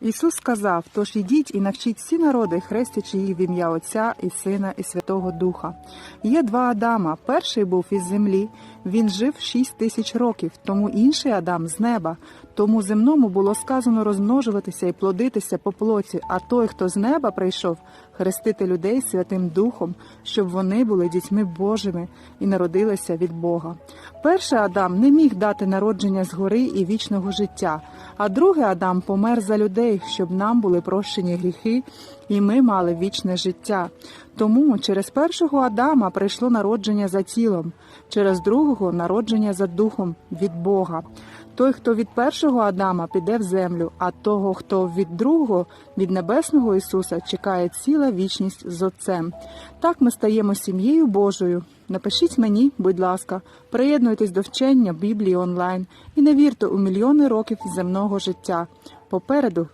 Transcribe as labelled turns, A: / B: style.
A: Ісус сказав: Тож ідіть і навчіть всі народи, хрестячи їх в ім'я Отця і Сина і Святого Духа. Є два Адама. Перший був із землі. Він жив шість тисяч років, тому інший Адам з неба. Тому земному було сказано розмножуватися і плодитися по плоті, а той, хто з неба прийшов, хрестити людей Святим Духом, щоб вони були дітьми Божими і народилися від Бога. Перший Адам не міг дати народження згори і вічного життя, а другий Адам помер за людей, щоб нам були прощені гріхи, і ми мали вічне життя. Тому через першого Адама прийшло народження за тілом, через другого народження за духом від Бога. Той, хто від першого Адама піде в землю, а того, хто від другого, від небесного Ісуса, чекає ціла вічність з Отцем. Так ми стаємо сім'єю Божою. Напишіть мені, будь ласка, приєднуйтесь до вчення Біблії онлайн і не вірте у мільйони років земного життя. Попереду